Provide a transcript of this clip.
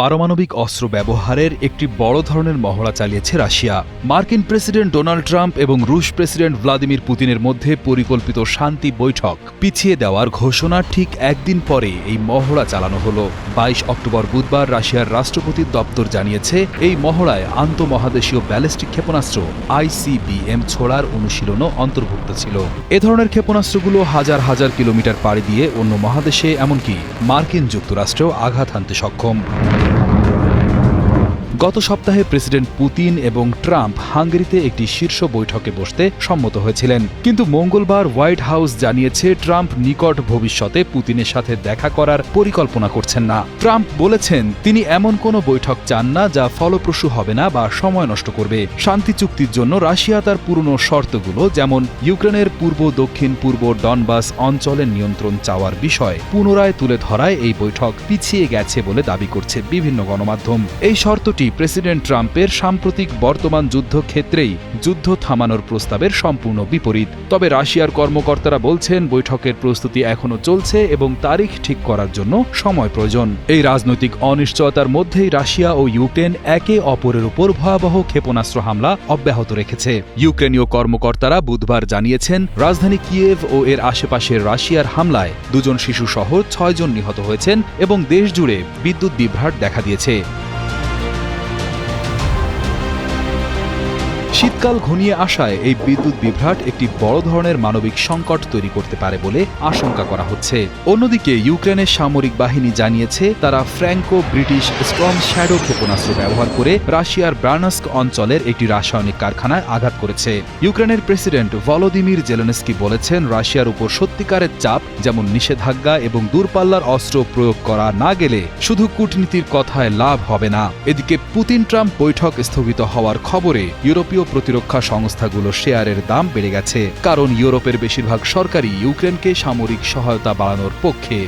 পারমাণবিক অস্ত্র ব্যবহারের একটি বড় ধরনের মহড়া চালিয়েছে রাশিয়া। মার্কিন প্রেসিডেন্ট ডোনাল্ড ট্রাম্প এবং রুশ প্রেসিডেন্ট ভ্লাদিমির পুতিনের মধ্যে পরিকল্পিত শান্তি বৈঠক পিছিয়ে দেওয়ার ঘোষণার ঠিক একদিন পরে এই মহড়া চালানো হল। বাইশ অক্টোবর বুধবার রাশিয়ার রাষ্ট্রপতির দপ্তর জানিয়েছে, এই মহড়ায় আন্তঃমহাদেশীয় ব্যালিস্টিক ক্ষেপণাস্ত্র আইসিবিএম ছোড়ার অনুশীলনও অন্তর্ভুক্ত ছিল। এ ধরনের ক্ষেপণাস্ত্রগুলো হাজার হাজার কিলোমিটার পাড়ি দিয়ে অন্য মহাদেশে, এমনকি মার্কিন যুক্তরাষ্ট্রেও আঘাত হানতে সক্ষম। গত সপ্তাহে প্রেসিডেন্ট পুতিন এবং ট্রাম্প হাঙ্গেরিতে একটি শীর্ষ বৈঠকে বসতে সম্মত হয়েছিলেন। কিন্তু মঙ্গলবার হোয়াইট হাউস জানিয়েছে, ট্রাম্প নিকট ভবিষ্যতে পুতিনের সাথে দেখা করার পরিকল্পনা করছেন না। ট্রাম্প বলেছেন, তিনি এমন কোনো বৈঠক চান না যা ফলপ্রসূ হবে না বা সময় নষ্ট করবে। শান্তি চুক্তির জন্য রাশিয়া তার পুরনো শর্তগুলো, যেমন ইউক্রেনের পূর্ব, দক্ষিণ, পূর্ব ডনবাস অঞ্চলের নিয়ন্ত্রণ চাওয়ার বিষয়, পুনরায় তুলে ধরায় এই বৈঠক পিছিয়ে গেছে বলে দাবি করছে বিভিন্ন গণমাধ্যম। এই শর্তটি প্রেসিডেন্ট ট্রাম্পের সাম্প্রতিক বর্তমান যুদ্ধক্ষেত্রেই যুদ্ধ থামানোর প্রস্তাবের সম্পূর্ণ বিপরীত। তবে রাশিয়ার কর্মকর্তারা বলছেন, বৈঠকের প্রস্তুতি এখনও চলছে এবং তারিখ ঠিক করার জন্য সময় প্রয়োজন। এই রাজনৈতিক অনিশ্চয়তার মধ্যেই রাশিয়া ও ইউক্রেন একে অপরের উপর ভয়াবহ ক্ষেপণাস্ত্র হামলা অব্যাহত রেখেছে। ইউক্রেনীয় কর্মকর্তারা বুধবার জানিয়েছেন, রাজধানী কিয়েভ ও এর আশেপাশের রাশিয়ার হামলায় দুজন শিশুসহ ছয়জন নিহত হয়েছেন এবং দেশ জুড়ে বিদ্যুৎ বিভ্রাট দেখা দিয়েছে। শীতকাল ঘনিয়ে আসায় এই বিদ্যুৎ বিভ্রাট একটি বড় ধরনের মানবিক সংকট তৈরি করতে পারে বলে আশঙ্কা করা হচ্ছে। অন্যদিকে, ইউক্রেনের সামরিক বাহিনী জানিয়েছে, তারা ফ্র্যাঙ্কো ব্রিটিশ স্ট্রং শ্যাডো ক্ষেপণাস্ত্র ব্যবহার করে রাশিয়ার ব্রানাস্ক অঞ্চলের একটি রাসায়নিক কারখানায় আঘাত করেছে। ইউক্রেনের প্রেসিডেন্ট ভলোদিমির জেলেনস্কি বলেছেন, রাশিয়ার উপর সত্যিকারের চাপ, যেমন নিষেধাজ্ঞা এবং দূরপাল্লার অস্ত্র প্রয়োগ করা না গেলে শুধু কূটনীতির কথায় লাভ হবে না। এদিকে, পুতিন ট্রাম্প বৈঠক স্থগিত হওয়ার খবরে ইউরোপীয় প্রতিরক্ষা সংস্থাগুলো শেয়ারের দাম বেড়ে গেছে, কারণ ইউরোপের বেশিরভাগ সরকারই ইউক্রেনকে সামরিক সহায়তা বাড়ানোর পক্ষে